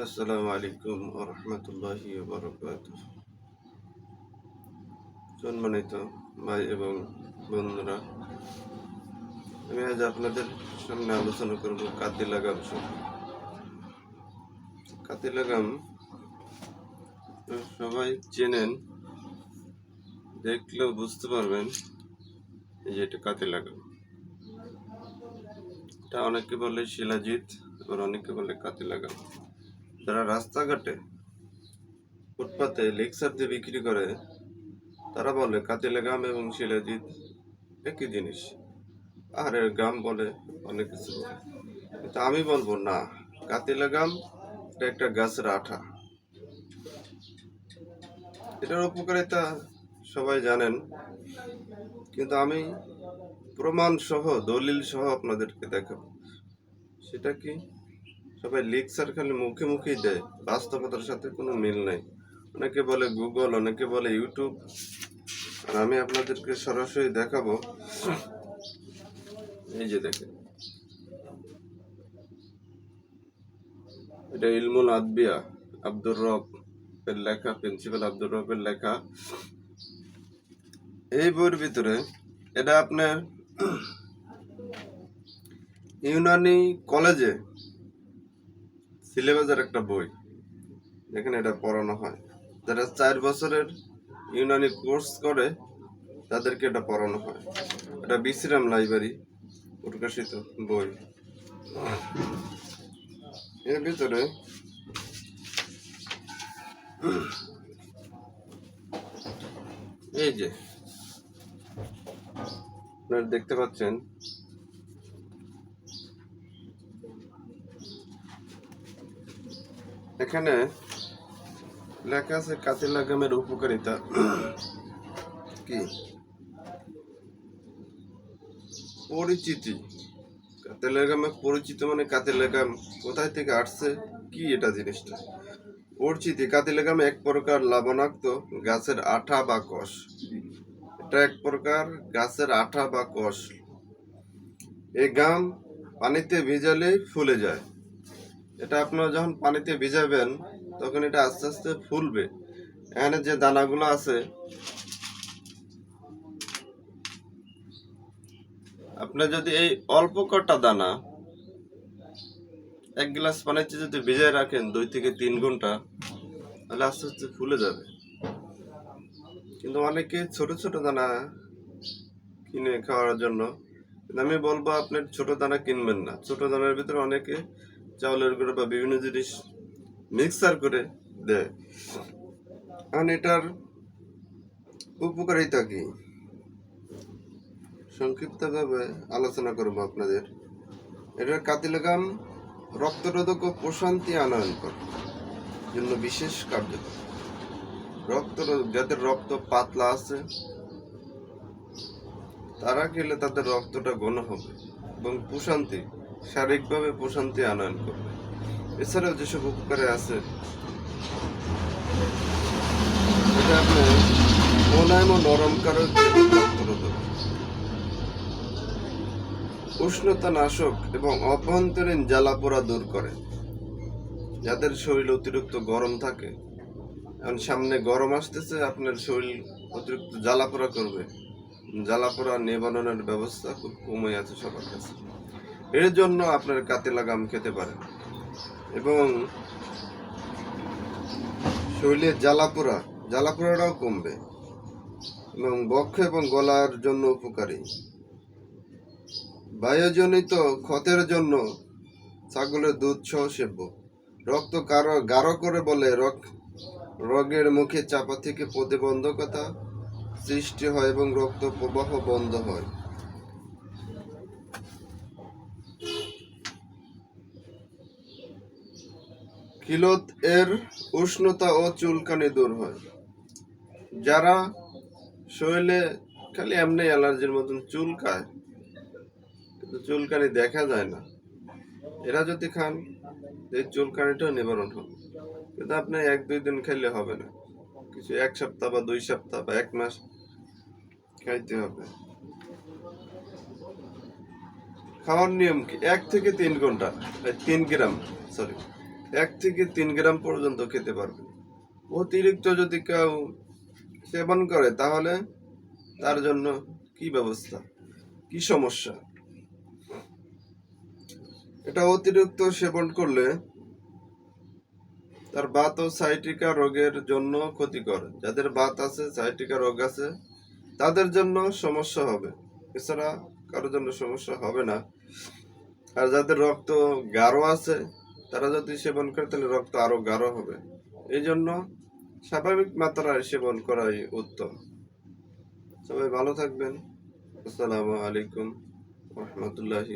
আসসালামু আলাইকুম রহমতুল্লাহি বরকাত সম্মানিত ভাই এবং বন্ধুরা, আমি আজ আপনাদের সামনে আলোচনা করব কাতি লাগাম। কাতি লাগাম সবাই চেনেন, দেখলেও বুঝতে পারবেন যে এটা কাতি লাগাম। এটা অনেকে বলে শিলাজিৎ, আবার অনেকে বলে কাতি লাগাম। যারা রাস্তাঘাটে ফুটপাতে লেকচার দিয়ে বিক্রি করে, তারা বলে কাতিলে গাম এবং শিলাজিৎ একই জিনিস। পাহাড়ের গাম বলে অনেক কিছু বলে। কিন্তু আমি বলব, না কাতিলে গাম এটা একটা গাছের আঠা। এটার উপকারিতা সবাই জানেন, কিন্তু আমি প্রমাণ সহ দলিল সহ আপনাদেরকে দেখাবো। সেটা কি? সবাই লেকচার খালি মুখে মুখেই দেয়। বাস্তবতার সাথে কোনো মিল নাই। অনেকে বলে গুগল অনেকে বলে ইউটিউব আর আমি আপনাদেরকে সরাসরি দেখাবো। এই যে দেখেন। এটা ইলমুল আদবিয়া, আব্দুর রব এর লেখা, প্রিন্সিপাল আব্দুর রবের লেখা। এই বইয়ের ভিতরে এটা আপনার ইউনানি কলেজে সিলেবাসের একটা বই। যেখানে এটা পড়ানো হয়। যারা চার বছরের ইউনানি কোর্স করে, তাদেরকে এটা পড়ানো হয়। এটা বিশ্রাম লাইব্রেরি, প্রকাশিত বই। এর ভিতরে এই যে, আপনারা দেখতে পাচ্ছেন এখানে লেখা আছে কাতি লাগামের উপকারিতা। কি? পরিচিতি। কাতে লাগামে পরিচিত মানে কাতে লাগাম কোথায় থেকে আসছে? কি এটা জিনিসটা? পরিচিতি। কাতি লাগাম এক প্রকার লবণাক্ত গাছের আঠা বা কষ। এটা এক প্রকার গাছের আঠা বা কষ। এই গাম পানিতে ভিজালে ফুলে যায়। এটা আপনারা যখন পানিতে ভিজাবেন, তখন এটা আস্তে আস্তে ফুলবে। এখানে যে দানাগুলো আছে, আপনি যদি এই অল্প কটা দানা এক গ্লাস পানিতে যদি ভিজায় রাখেন দুই থেকে তিন ঘণ্টা, তাহলে আস্তে আস্তে ফুলে যাবে। কিন্তু অনেকে ছোট ছোট দানা কিনে খাওয়ার জন্য আমি বলব আপনি ছোট দানা কিনবেন না। ছোট দানার ভিতরে অনেকে চাউলের গুঁড়ো বা বিভিন্ন জিনিস মিক্সার করে দেয়। কারণ এটার উপকারিতা কি? সংক্ষিপ্তভাবে আলোচনা করব আপনাদের। এটার কাতিলাগাম রক্তরোধক ও প্রশান্তি আনয়ন করে জন্য বিশেষ কার্যকর। রক্ত যাদের রক্ত পাতলা আছে, তারা খেলে তাদের রক্তটা ঘন হবে এবং প্রশান্তি শারীরিকভাবে প্রশান্তি আনয়ন করবে। এছাড়াও যেসব উপকারে আছে ও নরম উষ্ণতা নাশক এবং অভ্যন্তরীণ জ্বালাপোড়া দূর করে, যাদের শরীর অতিরিক্ত গরম থাকে। এখন সামনে গরম আসতেছে, আপনার শরীর অতিরিক্ত জ্বালাপোড়া করবে। জ্বালাপোড়া নিবারণের ব্যবস্থা খুব কমই আছে সবার কাছে। এর জন্য আপনার কাতে লাগাম খেতে পারেন। এবং শরীরে জ্বালাপোড়া, জ্বালাপোড়াটাও কমবে। এবং বক্ষ এবং গলার জন্য উপকারী। বায়ুজনিত ক্ষতের জন্য ছাগলের দুধ সহ সেব্য। রক্ত কারও গাঢ় করে বলে রক রোগের মুখে চাপা থেকে প্রতিবন্ধকতা সৃষ্টি হয় এবং রক্ত প্রবাহ বন্ধ হয়। কিলত এর উষ্ণতা ও চুলকানি দূর হয়। যারা শরীরে খালি এমনি অ্যালার্জির মতন চুলকায়, কিন্তু চুলকানি দেখা যায় না। এরা যদি খান, এই চুলকানিটাও নিবারণ হবে। কিন্তু আপনি এক দুই দিন খেলে হবে না। কিছু এক সপ্তাহ বা দুই সপ্তাহ বা এক মাস খাইতে হবে। খাওয়ার নিয়ম কি? এক থেকে তিন ঘণ্টা তিন গ্রাম সরি এক থেকে তিন গ্রাম পর্যন্ত খেতে পারবে। অতিরিক্ত যদি কেউ সেবন করে, তাহলে তার জন্য কি ব্যবস্থা? কি সমস্যা? এটা অতিরিক্ত সেবন করলে তার বাত ও সাইটিকা রোগের জন্য ক্ষতিকর। যাদের বাত আছে সাইটিকা রোগ আছে তাদের জন্য সমস্যা হবে। এছাড়া কারোর জন্য সমস্যা হবে না। আর যাদের রক্ত গাঢ় আছে, তারা যদি সেবন করে, তাহলে রক্ত আরও গাঢ় হবে। এই জন্য স্বাভাবিক মাত্রায় সেবন করাই উত্তম। সবাই ভালো থাকবেন। আসসালামু আলাইকুম। রহমতুল্লাহি